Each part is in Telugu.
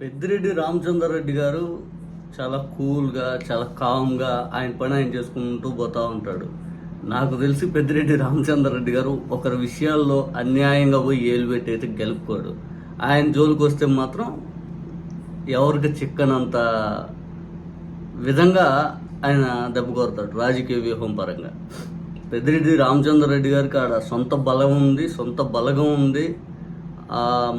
పెద్దిరెడ్డి రామచంద్రరెడ్డి గారు చాలా కూల్గా చాలా కామ్గా ఆయన పని ఆయన చేసుకుంటూ పోతా ఉంటాడు. నాకు తెలిసి పెద్దిరెడ్డి రామచంద్రరెడ్డి గారు ఒకరి విషయాల్లో అన్యాయంగా పోయి ఏలు పెట్టి అయితే గెలుపుకోడు. ఆయన జోలికి వస్తే మాత్రం ఎవరికి చిక్కనంత విధంగా ఆయన దెబ్బ కొడతాడు రాజకీయ వ్యూహం పరంగా. పెద్దిరెడ్డి రామచంద్రరెడ్డి గారికి ఆడ సొంత బలం ఉంది సొంత బలగం ఉంది.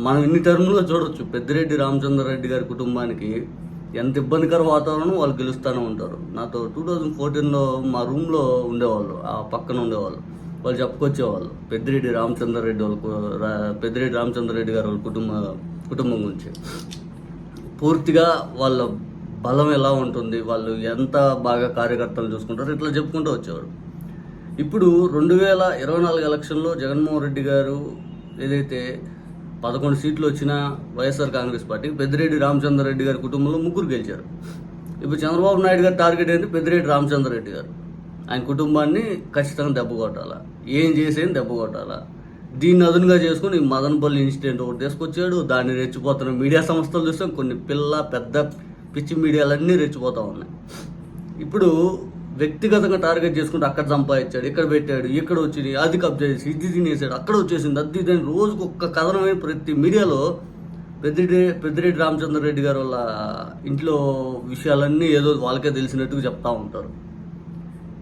మనం ఇన్ని టర్ములో చూడొచ్చు. పెద్దిరెడ్డి రామచంద్రారెడ్డి గారి కుటుంబానికి ఎంత ఇబ్బందికర వాతావరణం వాళ్ళు గెలుస్తూనే ఉంటారు. నాతో టూ థౌజండ్ ఫోర్టీన్లో మా రూమ్లో ఉండేవాళ్ళు ఆ పక్కన ఉండేవాళ్ళు. వాళ్ళు చెప్పుకొచ్చేవాళ్ళు పెద్దిరెడ్డి రామచంద్రారెడ్డి వాళ్ళ పెద్దిరెడ్డి రామచంద్రారెడ్డి గారు వాళ్ళ కుటుంబ కుటుంబం గురించి. పూర్తిగా వాళ్ళ బలం ఎలా ఉంటుంది వాళ్ళు ఎంత బాగా కార్యకర్తలు చూసుకుంటారు ఇట్లా చెప్పుకుంటూ వచ్చేవారు. ఇప్పుడు రెండు వేల ఇరవై నాలుగు ఎలక్షన్లో జగన్మోహన్ రెడ్డి గారు ఏదైతే పదకొండు సీట్లు వచ్చిన వైఎస్ఆర్ కాంగ్రెస్ పార్టీ పెద్దిరెడ్డి రామచంద్రరెడ్డి గారి కుటుంబంలో ముగ్గురు గెలిచారు. ఇప్పుడు చంద్రబాబు నాయుడు గారి టార్గెట్ ఏంటి? పెద్దిరెడ్డి రామచంద్రరెడ్డి గారు. ఆయన కుటుంబాన్ని ఖచ్చితంగా దెబ్బ కొట్టాలా? ఏం చేసేది దెబ్బ కొట్టాలా? దీన్ని అదునుగా చేసుకుని మదనపల్లి ఇన్సిడెంట్ ఒకటి తీసుకొచ్చాడు. దాన్ని రెచ్చిపోతున్న మీడియా సంస్థలు చూస్తాం కొన్ని పిల్ల పెద్ద పిచ్చి మీడియాలన్నీ రెచ్చిపోతూ ఉన్నాయి. ఇప్పుడు వ్యక్తిగతంగా టార్గెట్ చేసుకుంటే అక్కడ సంపాదించాడు ఇక్కడ పెట్టాడు ఇక్కడ వచ్చింది అది కబ్జా చేసి ఇది తినేసాడు అక్కడ వచ్చేసింది అది ఇది రోజుకు ఒక్క కథనమైన ప్రతి మీడియాలో పెద్దిరెడ్డి పెద్దిరెడ్డి రామచంద్రరెడ్డి గారు వాళ్ళ ఇంట్లో విషయాలన్నీ ఏదో వాళ్ళకే తెలిసినట్టుగా చెప్తా ఉంటారు.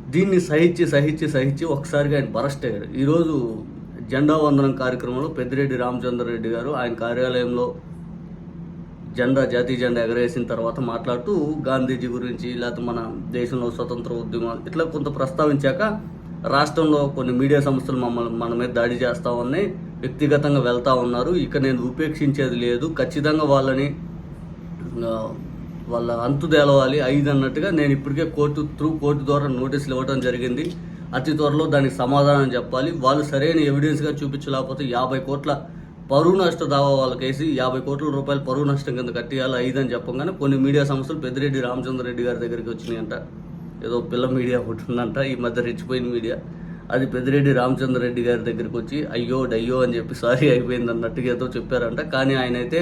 దీన్ని సహించి సహించి సహించి ఒకసారిగా ఆయన బరస్ట్ అయ్యారు ఈరోజు జెండా వందనం కార్యక్రమంలో పెద్దిరెడ్డి రామచంద్రరెడ్డి గారు ఆయన కార్యాలయంలో జెండా జాతీయ జెండా ఎగరేసిన తర్వాత మాట్లాడుతూ గాంధీజీ గురించి లేకపోతే మన దేశంలో స్వతంత్ర ఉద్యమం ఇట్లా కొంత ప్రస్తావించాక రాష్ట్రంలో కొన్ని మీడియా సంస్థలు మమ్మల్ని మన మీద దాడి చేస్తా ఉన్నాయి వ్యక్తిగతంగా వెళ్తా ఉన్నారు. ఇక నేను ఉపేక్షించేది లేదు. ఖచ్చితంగా వాళ్ళని వాళ్ళ అంతు తేలవాలి ఐదు అన్నట్టుగా నేను ఇప్పటికే కోర్టు త్రూ కోర్టు ద్వారా నోటీసులు ఇవ్వడం జరిగింది. అతి త్వరలో దానికి సమాధానం చెప్పాలి. వాళ్ళు సరైన ఎవిడెన్స్గా చూపించలేకపోతే యాభై కోట్ల పరువు నష్ట దావా వాళ్ళకేసి యాభై కోట్ల రూపాయలు పరువు నష్టం కింద కట్టేయాలి ఐదు అని చెప్పగానే కొన్ని మీడియా సంస్థలు పెద్దిరెడ్డి రామచంద్రరెడ్డి గారి దగ్గరికి వచ్చినాయంట. ఏదో పిల్ల మీడియా ఒకటి ఉందంట ఈ మధ్య రెచ్చిపోయిన మీడియా. అది పెద్దిరెడ్డి రామచంద్రరెడ్డి గారి దగ్గరికి వచ్చి అయ్యో డయ్యో అని చెప్పి సారీ అయిపోయింది అన్నట్టుగా ఏదో చెప్పారంట. కానీ ఆయన అయితే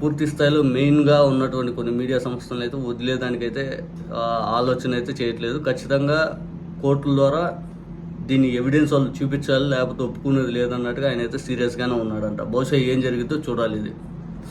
పూర్తి స్థాయిలో మెయిన్గా ఉన్నటువంటి కొన్ని మీడియా సంస్థలను అయితే వదిలేదానికైతే ఆలోచన అయితే చేయట్లేదు. ఖచ్చితంగా కోర్టుల ద్వారా దీన్ని ఎవిడెన్స్ వాళ్ళు చూపించాలి లేకపోతే ఒప్పుకునేది లేదన్నట్టుగా ఆయన అయితే సీరియస్గానే ఉన్నాడంట. బహుశా ఏం జరిగిందో చూడాలి ఇది.